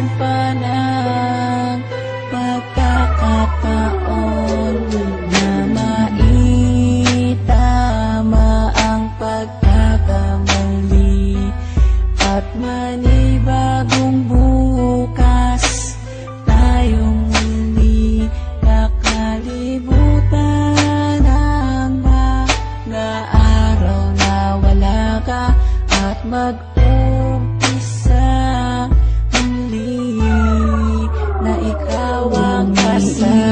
ng pagkakataon na ang pagkakamali at manibagong bukas tayong muli kakalibutan ang mga araw na wala ka at mag-umpisa ang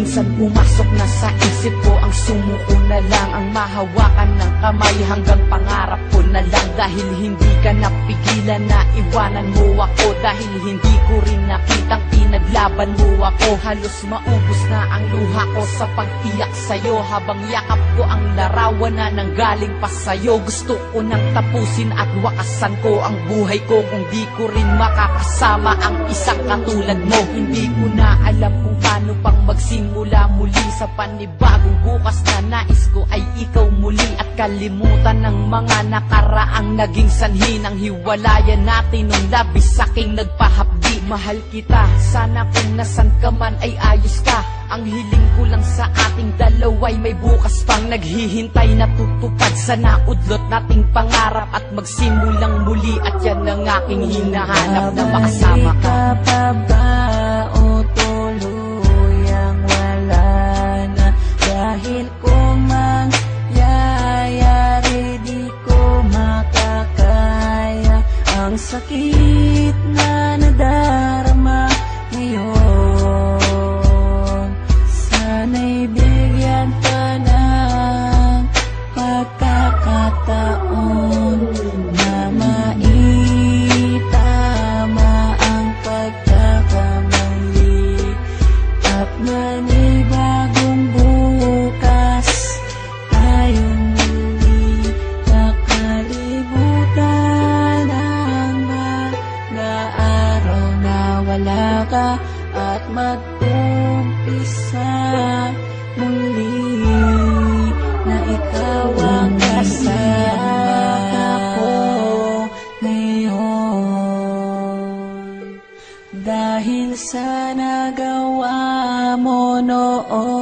Minsan pumasok na sa isip ko ang sumuko na lang Ang mahawakan ng kamay hanggang pangarap ko na lang. Dahil hindi ka napigilan na iwanan mo ako Dahil hindi ko rin nakitang pinaglaban mo ako. Halos maubos na ang luha ko sa pag-iyak sa'yo Habang yakap ko ang larawan na nanggaling pa sa'yo. Gusto ko nang tapusin at wakasan ko ang buhay ko Kung di ko rin makakasama ang isang katulad mo. Hindi ko na alam kung paano pang magsimula muli Sa panibagong bukas na nais ko ay ikaw muli At kalimutan ng mga nakaraang naging sanhi Ng hiwalayan natin nung labis aking nagpahapdi. Mahal kita, sana kung nasan ka man ay ayos ka. Ang hiling ko lang sa ating dalaway may bukas pang naghihintay na tutupad Sa naudlot nating pangarap at magsimulang muli At yan ang aking hinahanap na makasama ka. Babalik pa ba Ang ka at mag-umpisa. Muli na ikaw ang kasama ko ngayon. Dahil sa nagawa mo noon